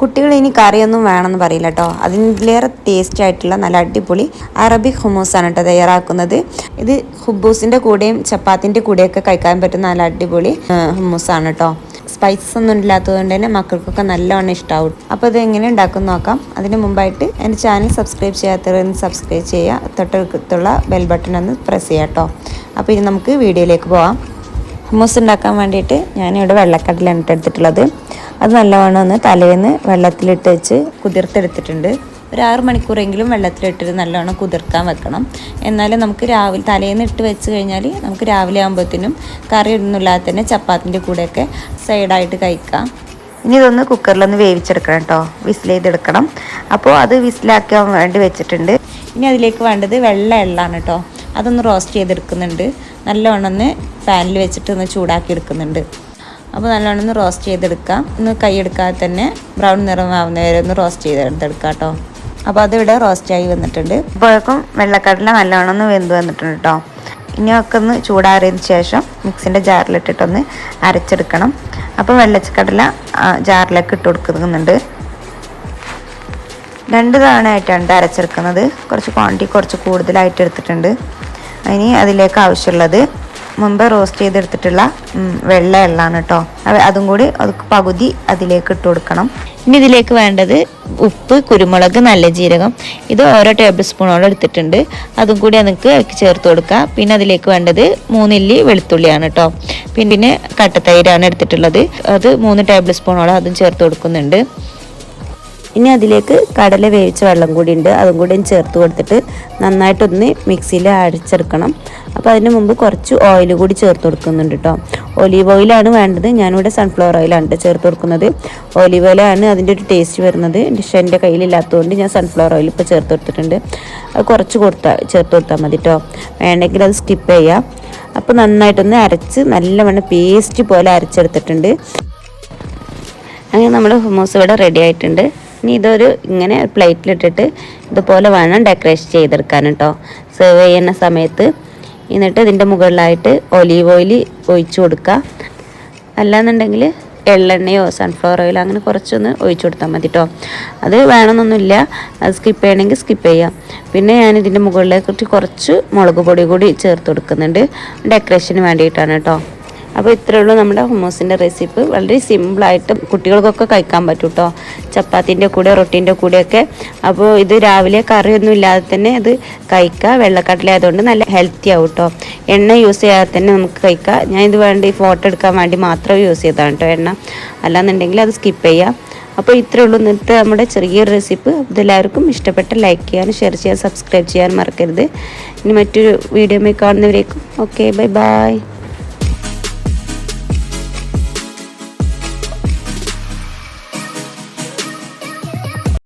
കുട്ടികൾ ഇനി കറിയൊന്നും വേണമെന്ന് പറയില്ല കേട്ടോ അതിലേറെ ടേസ്റ്റ് ആയിട്ടുള്ള നല്ല അടിപൊളി അറബിക് ഹുമൂസാണ് കേട്ടോ തയ്യാറാക്കുന്നത്. ഇത് ഹുബൂസിന്റെ കൂടെയും ചപ്പാത്തിന്റെ കൂടെയൊക്കെ കഴിക്കാൻ പറ്റുന്ന നല്ല അടിപൊളി ഹുമൂസാണ് കേട്ടോ സ്പൈസസ് ഒന്നും ഇല്ലാത്തതുകൊണ്ട് തന്നെ മക്കൾക്കൊക്കെ നല്ലവണ്ണം ഇഷ്ടമാവും അപ്പോൾ ഇത് എങ്ങനെ ഉണ്ടാക്കും നോക്കാം. അതിന് മുമ്പായിട്ട് എന്റെ ചാനൽ സബ്സ്ക്രൈബ് ചെയ്യാത്തവരൊന്ന് സബ്സ്ക്രൈബ് ചെയ്യുക. തൊട്ടടുത്തുള്ള ബെൽ ബട്ടൺ ഒന്ന് പ്രസ് ചെയ്യാം കേട്ടോ അപ്പോൾ ഇനി നമുക്ക് വീഡിയോയിലേക്ക് പോവാം. ഹുമൂസ് ഉണ്ടാക്കാൻ വേണ്ടിയിട്ട് ഞാനിവിടെ വെള്ളക്കടലാണ് എടുത്തിട്ടുള്ളത്. അത് നല്ലവണ്ണം ഒന്ന് തലേന്ന് വെള്ളത്തിലിട്ട് വെച്ച് കുതിർത്തെടുത്തിട്ടുണ്ട്. ഒരു ആറ് മണിക്കൂറെങ്കിലും വെള്ളത്തിലിട്ടിട്ട് നല്ലവണ്ണം കുതിർക്കാൻ വെക്കണം. എന്നാലും നമുക്ക് രാവിലെ തലേന്ന് ഇട്ട് വെച്ച് കഴിഞ്ഞാൽ നമുക്ക് രാവിലെ ആകുമ്പോഴത്തേനും കറി ഇടുന്നില്ലാതെ തന്നെ ചപ്പാത്തിന്റെ കൂടെയൊക്കെ സൈഡായിട്ട് കഴിക്കാം. ഇനി ഇതൊന്ന് കുക്കറിലൊന്ന് വേവിച്ചെടുക്കണം കേട്ടോ. വിസിൽ ചെയ്തെടുക്കണം അപ്പോൾ അത് വിസിലാക്കാൻ വേണ്ടി വെച്ചിട്ടുണ്ട്. ഇനി അതിലേക്ക് വേണ്ടത് വെള്ള എള്ളാണ് കേട്ടോ. അതൊന്ന് റോസ്റ്റ് ചെയ്തെടുക്കുന്നുണ്ട്. നല്ലവണ്ണം ഒന്ന് പാനിൽ വെച്ചിട്ട് ഒന്ന് ചൂടാക്കി എടുക്കുന്നുണ്ട് അപ്പോൾ നല്ലോണം ഒന്ന് റോസ്റ്റ് ചെയ്തെടുക്കാം. ഒന്ന് കൈ എടുക്കാതെ തന്നെ ബ്രൗൺ നിറമാവുന്ന വരെ ഒന്ന് റോസ്റ്റ് ചെയ്തെടുത്തെടുക്കാം കേട്ടോ അപ്പോൾ അതിവിടെ റോസ്റ്റായി വന്നിട്ടുണ്ട്. ഇപ്പോഴേക്കും വെള്ളക്കടല നല്ലോണം ഒന്ന് വെന്ത് വന്നിട്ടുണ്ട് കേട്ടോ ഇനിയൊക്കെ ഒന്ന് ചൂടാറിയതിന് ശേഷം മിക്സിന്റെ ജാറിലിട്ടിട്ടൊന്ന് അരച്ചെടുക്കണം. അപ്പോൾ വെള്ളച്ചക്കടല ജാറിലേക്ക് ഇട്ട് കൊടുക്കുന്നുണ്ട്. രണ്ട് തവണ ആയിട്ടാണ് അരച്ചെടുക്കുന്നത്. കുറച്ച് ക്വാണ്ടിറ്റി കുറച്ച് കൂടുതലായിട്ട് എടുത്തിട്ടുണ്ട്. ഇനി അതിലേക്ക് ആവശ്യമുള്ളത് മുമ്പ് റോസ്റ്റ് ചെയ്തെടുത്തിട്ടുള്ള വെള്ള എള്ളാണ് കേട്ടോ അതും കൂടി പകുതി അതിലേക്ക് ഇട്ട് കൊടുക്കണം. ഇനി ഇതിലേക്ക് വേണ്ടത് ഉപ്പ് കുരുമുളക് നല്ല ജീരകം. ഇത് ഓരോ ടേബിൾ സ്പൂണോളം എടുത്തിട്ടുണ്ട്. അതും കൂടി നമുക്ക് ചേർത്ത് കൊടുക്കാം പിന്നെ അതിലേക്ക് വേണ്ടത് മൂന്നില്ലി വെളുത്തുള്ളിയാണ് കേട്ടോ പിന്നെ കട്ടത്തൈരാണ് എടുത്തിട്ടുള്ളത്. അത് മൂന്ന് ടേബിൾ സ്പൂണോളം അതും ചേർത്ത് കൊടുക്കുന്നുണ്ട്. ഇനി അതിലേക്ക് കടല വേവിച്ച വെള്ളം കൂടി ഉണ്ട്. അതും കൂടി ചേർത്ത് കൊടുത്തിട്ട് നന്നായിട്ടൊന്ന് മിക്സിയിൽ അടിച്ചെടുക്കണം അപ്പോൾ അതിന് മുമ്പ് കുറച്ച് ഓയിൽ കൂടി ചേർത്ത് കൊടുക്കുന്നുണ്ട് കേട്ടോ ഒലീവ് ഓയിലാണ് വേണ്ടത്. ഞാനിവിടെ സൺഫ്ലവർ ഓയിലാണ് ചേർത്ത് കൊടുക്കുന്നത്. ഒലീവ് ഓയിലാണ് അതിന്റെ ഒരു ടേസ്റ്റ് വരുന്നത്. ഡിഷ് എന്റെ കയ്യിലില്ലാത്തതുകൊണ്ട് ഞാൻ സൺഫ്ലവർ ഓയിൽ ഇപ്പോൾ ചേർത്ത് കൊടുത്തിട്ടുണ്ട്. അത് കുറച്ച് കൊടുത്താൽ ചേർത്ത് കൊടുത്താൽ മതി കേട്ടോ വേണമെങ്കിൽ അത് സ്കിപ്പ് ചെയ്യാം. അപ്പോൾ നന്നായിട്ടൊന്ന് അരച്ച് നല്ലവണ്ണം പേസ്റ്റ് പോലെ അരച്ചെടുത്തിട്ടുണ്ട്. അങ്ങനെ നമ്മുടെ ഹുമോസ് ഇവിടെ റെഡി ആയിട്ടുണ്ട്. ഇനി ഇതൊരു ഇങ്ങനെ പ്ലേറ്റിലിട്ടിട്ട് ഇതുപോലെ വേണം ഡെക്കറേഷൻ ചെയ്തെടുക്കാൻ കേട്ടോ സെർവ് ചെയ്യുന്ന സമയത്ത് എന്നിട്ട് ഇതിന്റെ മുകളിലായിട്ട് ഒലീവ് ഓയിൽ ഒഴിച്ചു കൊടുക്കുക. അല്ലാന്നുണ്ടെങ്കിൽ എള്ളെണ്ണയോ സൺഫ്ലവർ ഓയിലോ അങ്ങനെ കുറച്ചൊന്ന് ഒഴിച്ചു കൊടുത്താൽ മതി കേട്ടോ അത് വേണമെന്നൊന്നുമില്ല. അത് സ്കിപ്പ് ചെയ്യണമെങ്കിൽ സ്കിപ്പ് ചെയ്യാം. പിന്നെ ഞാൻ ഇതിന്റെ മുകളിലേക്ക് കുറച്ച് മുളക് പൊടി കൂടി ചേർത്ത് കൊടുക്കുന്നുണ്ട്. ഡെക്കറേഷന് വേണ്ടിയിട്ടാണ് കേട്ടോ അപ്പോൾ ഇത്രയേ ഉള്ളൂ നമ്മുടെ ഹുമോസിന്റെ റെസിപ്പി. വളരെ സിമ്പിളായിട്ട് കുട്ടികൾക്കൊക്കെ കഴിക്കാൻ പറ്റും കേട്ടോ ചപ്പാത്തിന്റെ കൂടെ റൊട്ടീന്റെ കൂടെയൊക്കെ. അപ്പോൾ ഇത് രാവിലെ കറിയൊന്നും ഇല്ലാതെ തന്നെ അത് കഴിക്കുക. വെള്ളക്കടല ആയതുകൊണ്ട് നല്ല ഹെൽത്തി ആവും കേട്ടോ എണ്ണ യൂസ് ചെയ്യാതെ തന്നെ നമുക്ക് കഴിക്കാം ഞാൻ ഇത് വേണ്ടി ഫോട്ടോ എടുക്കാൻ വേണ്ടി മാത്രം യൂസ് ചെയ്തതാണ് കേട്ടോ എണ്ണ. അല്ലാന്നുണ്ടെങ്കിൽ അത് സ്കിപ്പ് ചെയ്യാം. അപ്പോൾ ഇത്രയേ ഉള്ളൂ ഇന്നത്തെ നമ്മുടെ ചെറിയൊരു റെസിപ്പ്. ഇതെല്ലാവർക്കും ഇഷ്ടപ്പെട്ട ലൈക്ക് ചെയ്യാനും ഷെയർ ചെയ്യാൻ സബ്സ്ക്രൈബ് ചെയ്യാൻ മറക്കരുത്. ഇനി മറ്റൊരു വീഡിയോ കാണുന്നവരേക്കും. Okay bye bye.